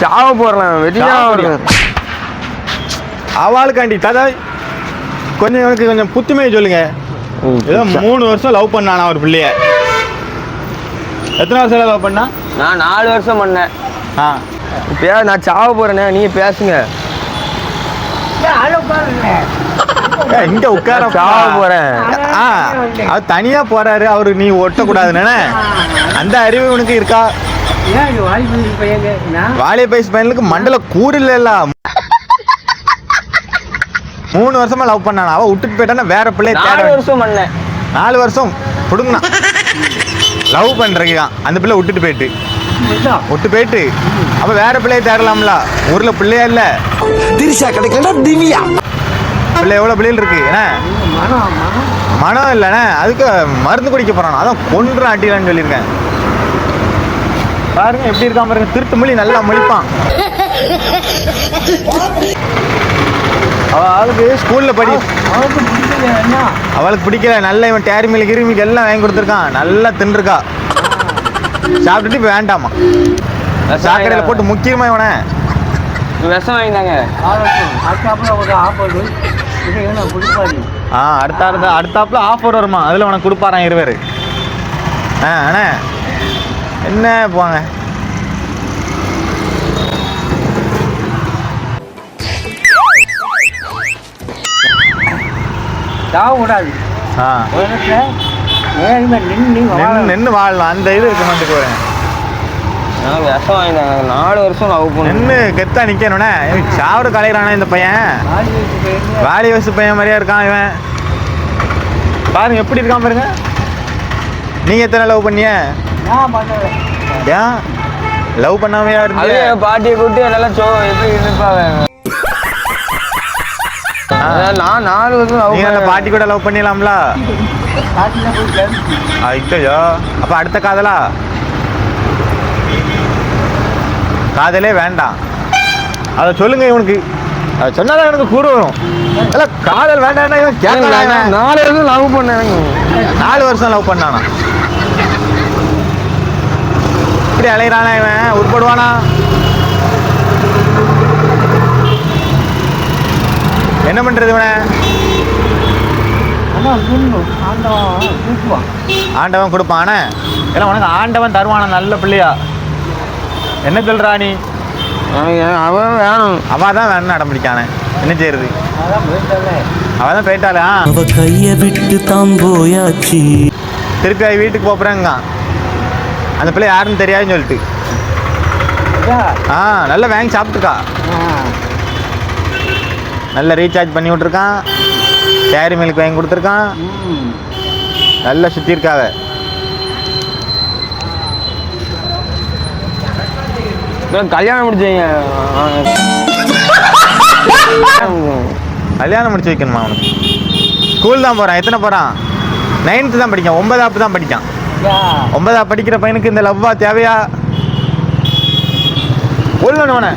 சாவ போறலாம் வெட்டியா? அவளுக்காண்டி தாத்தா கொஞ்சம் எனக்கு கொஞ்சம் புத்துமையை சொல்லுங்க. ஏதோ மூணு வருஷம் லவ் பண்ணானா ஒரு பிள்ளைய? எத்தனை வருஷம் லவ் பண்ணா? நான் நாலு வருஷம் பண்ணேன். ஆ. இப்ப நான் சாவ போறேனே நீங்க பேசுங்க. இங்க உட்கார சாவ போறேன். ஆ அவர் தனியா போறாரு அவரு நீ ஒட்டக்கூடாதுன்னு. அந்த அறிவு உனக்கு இருக்கா? வாலிய பைஸ் பையனுக்கு மண்டல இல்ல மூணு வருஷமா லவ் பண்ணானா. அவ விட்டுட்டு போயிட்டானா வேற பிள்ளைய தேட வருஷம் பண்ணேன் நாலு வருஷம் கொடுங்கண்ணா லவ் பண்றீங்க அந்த பிள்ளை விட்டுட்டு போயிட்டு. விட்டு போயிட்டு. அப்ப வேற பிள்ளைய தேடலாம்ல. ஊர்ல பிள்ளையா இல்ல? திரிஷா கிடைக்கல திவ்யா. பிள்ளை எவ்வளவு பிள்ளைகள் இருக்கு? என்ன? மனம் இல்லைண்ணே அதுக்கு மருந்து குடிக்க போறான். அதான் கொன்றான் அட்டிலான்னு சொல்லியிருக்கேன். பாருங்க எப்படி இருக்கான் பாருங்க. திருட்டு மொழி நல்லா மொழிப்பான். அவ அவளுக்கு ஸ்கூல்ல படி அவளுக்கு பிடிக்கல. நல்ல இவன் டேரி மில் கிருமிக்கு எல்லாம் வாங்கி கொடுத்துருக்கான். நல்லா தின்றுருக்கா சாப்பிட்டுட்டு இப்போ வேண்டாமா? சாக்கடையில் போட்டு முக்கியமா இவனை. விஷம் வாங்கிட்டாங்க. ஆ அடுத்த அடுத்த அடுத்தாப்புல ஆஃபர் வருமா? அதில் உனக்கு கொடுப்பாரான் இருவர். ஆ அண்ணே. என்ன போங்க? ஆ. நின்று நின்று வாழலாம். அந்த இது இருக்க வரேன் நான் விஷம் வாங்கிட்டாங்க நாலு வருஷம் லவ் பண்ணேன். நின்று கெத்தா நிற்கணுண்ணே சாவடு கலையிறானே இந்த பையன். வாலி வயசு பையன் மாதிரியா இருக்கான் இவன். பாருங்க எப்படி இருக்கான் பாருங்க. நீங்க எத்தனை லவ் பண்ணிய? ஏன்? லவ் பண்ணாமையா என் பாட்டியை கூப்பிட்டு எல்லாம் சோ எப்படி இருப்பாங்க? நான் நாலு வருஷம் லவ் பாட்டி கூட லவ் பண்ணிடலாம்ல? ஐயோ அப்ப அடுத்த காதலா? காதலே வேண்டாம். அதை சொல்லுங்க இவனுக்கு. அதை சொன்னாதான் எனக்கு கூறு வரும். இல்ல காதல் இவன். நாலு வருஷம் லவ் பண்ணேன். நாலு வருஷம் லவ் பண்ணானா? இப்படி அலையிறானா இவன்? உருப்படுவானா? என்ன பண்றது இவனை? ஆண்டவன் கொடுப்பானே இல்லை உனக்கு ஆண்டவன் தருவானா நல்ல பிள்ளையா? என்ன சொல்றா நீ? அவன் வேணும். அவ தான் வேணும்னு அடம் பிடிக்கானே. என்ன செய்யறது? அவ தான் போயிட்டாளா? அவ கைய விட்டு தாம் போயாச்சு. திருப்பி அவ வீட்டுக்கு போப்புறேங்க அந்த பிள்ளை யாருன்னு தெரியாதுன்னு சொல்லிட்டு. ஆ நல்லா வாங்கி சாப்பிட்டுருக்கா நல்ல ரீசார்ஜ் பண்ணி விட்ருக்கான் கேரி மில்க் வாங்கி கொடுத்துருக்கான். நல்லா சுற்றி இருக்காவ இவன் கல்யாணம் முடிச்சீங்க கல்யாணம் முடிச்சு வைக்கணுமா அவனுக்கு? ஸ்கூல் தான் போகிறான் எத்தனை போகிறான் நைன்த்து தான் படிக்கான். ஒன்பதாப்பு தான் படிக்கான். ஒன்பதா படிக்கிற பையனுக்கு இந்த லவ்வா தேவையா? அவனை.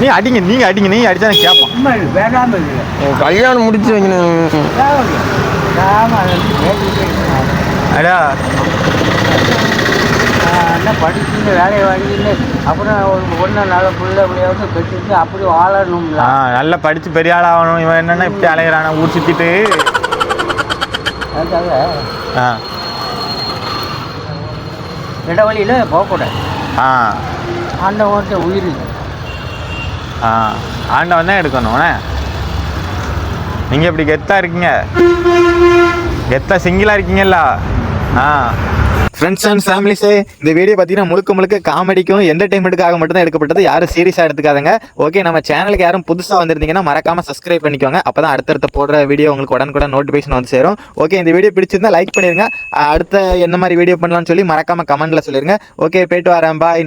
நீ அடிங்க நீங்க அடிங்க நீ அடிச்சா எனக்கு கேட்பான் கல்யாணம் முடிச்சு வைக்கணும். அடா. படிச்சுட்டு வேலையை வாங்கிட்டு அப்புறம் ஒரு பொண்ணை நல்ல பிள்ளை அப்படியாவது கட்டிட்டு அப்படி வாழணும்ல. ஆ நல்லா படிச்சு பெரிய ஆள் ஆகணும் இவன் என்னன்னா இப்படி அலைகிறானா ஊர் சுத்திட்டு. அதுக்காக ஆ. இடவழியில் போகக்கூடாது. ஆ. ஓட்ட உயிர் ஆ. ஆண்டவன் தான் எடுக்கணும் அண்ணே. நீங்க இப்படி கெத்தா இருக்கீங்க. கெத்தா சிங்கிளா இருக்கீங்கல்ல. ஆ. ஃப்ரெண்ட்ஸ் அண்ட் ஃபேமிலிஸே இந்த வீடியோ பார்த்தீங்கன்னா முழுக்க முழுக்க காமெடிக்கும் என்டர்டைன்மெண்ட்டுக்காக மட்டும் தான் எடுக்கப்பட்டது. யாரும் சீரியஸாக எடுத்துக்காதங்க. ஓகே நம்ம சேனலுக்கு யாரும் புதுசாக வந்திருந்தீங்கன்னா மறக்காம சப்ஸ்கிரைப் பண்ணிக்கோங்க. அப்போ தான் அடுத்தடுத்த போடுற வீடியோ உங்களுக்கு உடனுக்குடன் நோட்டிஃபிகேஷன் வந்து சேரும். ஓகே இந்த வீடியோ பிடிச்சிருந்தா லைக் பண்ணிடுங்க அடுத்த என்ன மாதிரி வீடியோ பண்ணலாம்னு சொல்லி மறக்காம கமெண்ட்ல சொல்லிடுங்க ஓகே போயிட்டு வரேன் பாய்